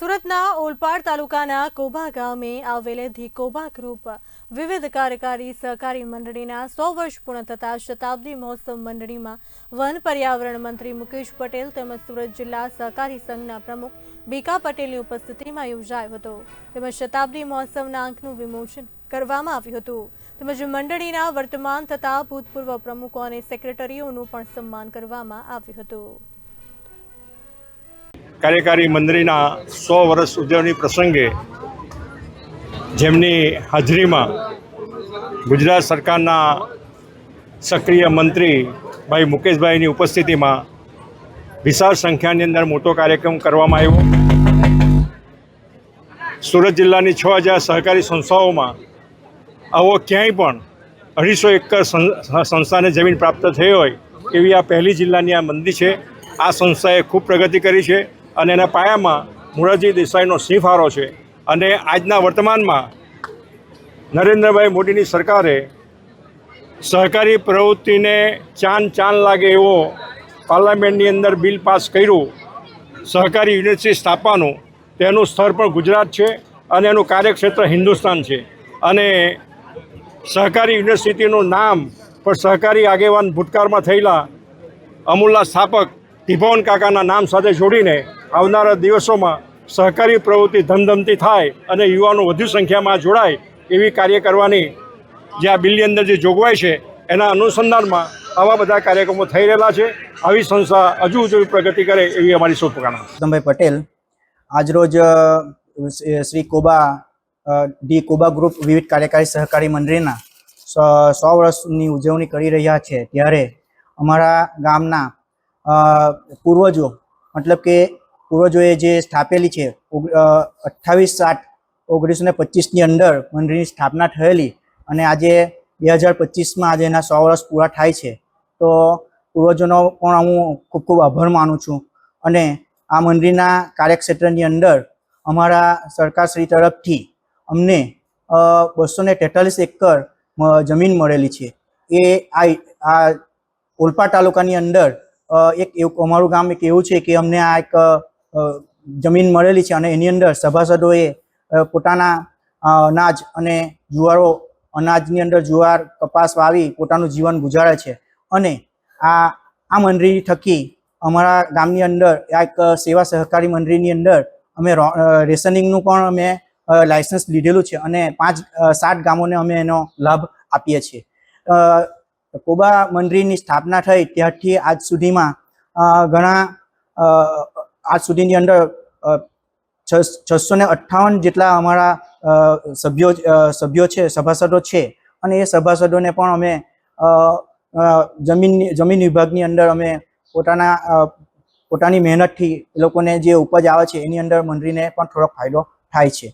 સુરતના ઓલપાડ તાલુકાના કોબા ગામે આવેલ ધી કોબા ગ્રુપ વિવિધ કાર્યકારી સહકારી મંડળીના સો વર્ષ પૂર્ણ થતા શતાબ્દી મહોત્સવ મંડળીમાં વન પર્યાવરણ મંત્રી મુકેશ પટેલ તેમજ સુરત જિલ્લા સહકારી સંઘના પ્રમુખ બીકા પટેલની ઉપસ્થિતિમાં યોજાયો હતો. તેમજ શતાબ્દી મહોત્સવના અંકનું વિમોચન કરવામાં આવ્યું હતું. તેમજ મંડળીના વર્તમાન તથા ભૂતપૂર્વ પ્રમુખો અને સેક્રેટરીઓનું પણ સન્માન કરવામાં આવ્યું હતું. કાર્યકારી મંત્રીના સો વર્ષ ઉજવણી પ્રસંગે જેમની હાજરીમાં ગુજરાત સરકારના સક્રિય મંત્રી ભાઈ મુકેશભાઈની ઉપસ્થિતિમાં વિશાળ સંખ્યાની અંદર મોટો કાર્યક્રમ કરવામાં આવ્યો. સુરત જિલ્લાની છ હજાર સહકારી સંસ્થાઓમાં આવો ક્યાંય પણ અઢીસો એકર સંસ્થાને જમીન પ્રાપ્ત થઈ હોય એવી આ પહેલી જિલ્લાની આ મંદી છે. આ સંસ્થાએ ખૂબ પ્રગતિ કરી છે. અને એના પાયામાં મોરારજી દેસાઈનો સિંહ છે. અને આજના વર્તમાનમાં નરેન્દ્રભાઈ મોદીની સરકારે સહકારી પ્રવૃત્તિને ચાન ચાન લાગે એવો પાર્લામેન્ટની અંદર બિલ પાસ કર્યું, સહકારી યુનિવર્સિટી સ્થાપવાનું, તેનું સ્થળ પણ ગુજરાત છે અને એનું કાર્યક્ષેત્ર હિન્દુસ્તાન છે. અને સહકારી યુનિવર્સિટીનું નામ પણ સહકારી આગેવાન ભૂતકાળમાં થયેલા અમૂલના સ્થાપક તિભવન કાકાના નામ સાથે જોડીને આવનારા દિવસોમાં સહકારી પ્રવૃત્તિ ધમધમતી થાય અને યુવાનો વધુ સંખ્યામાં જોડાય એવી કાર્ય કરવાની જે આ બિલની અંદર જે જોગવાઈ છે, એના અનુસંધાનમાં આવા બધા કાર્યક્રમો થઈ રહેલા છે. આવી સંસ્થા હજુ હજુ પ્રગતિ કરે એવી અમારી શુભકામના ગૌતમભાઈ પટેલ, આજરોજ શ્રી કોબા ડી કોબા ગ્રુપ વિવિધ કાર્યકારી સહકારી મંડળીના સો વર્ષની ઉજવણી કરી રહ્યા છે. ત્યારે અમારા ગામના પૂર્વજો, મતલબ કે પૂર્વજોએ જે સ્થાપેલી છે અઠ્ઠાવીસ સાત ઓગણીસો ને પચીસની અંદર મંડળીની સ્થાપના થયેલી અને આજે બે હજાર પચીસમાં આજે એના સો વર્ષ પૂરા થાય છે. તો પૂર્વજોનો પણ હું ખૂબ ખૂબ આભાર માનું છું. અને આ મંડળીના કાર્યક્ષેત્રની અંદર અમારા સરકારશ્રી તરફથી અમને બસો ને તેતાલીસ એકર જમીન મળેલી છે. એ આ આ ઓલપાડ તાલુકાની અંદર એક એવું, અમારું ગામ એક એવું છે કે અમને આ એક જમીન મળેલી છે અને એની અંદર સભાસદોએ પોતાના અનાજ અને જુવારો, અનાજની અંદર જુવાર કપાસ વાવી પોતાનું જીવન ગુજારે છે. અને આ આ મંડળી થકી અમારા ગામની અંદર આ એક સેવા સહકારી મંડળીની અંદર અમે રેશનિંગનું પણ અમે લાયસન્સ લીધેલું છે અને પાંચ સાત ગામોને અમે એનો લાભ આપીએ છીએ. કોબા મંડળીની સ્થાપના થઈ ત્યારથી આજ સુધીમાં ઘણા આજ સુધીની અંદર છસો ને અઠ્ઠાવન જેટલા અમારા સભ્યો સભ્યો છે, સભાસદો છે. અને એ સભાસદોને પણ અમે જમીન જમીન વિભાગની અંદર અમે પોતાના પોતાની મહેનતથી એ લોકોને જે ઉપજ આવે છે, એની અંદર મંડળીને પણ થોડોક ફાયદો થાય છે.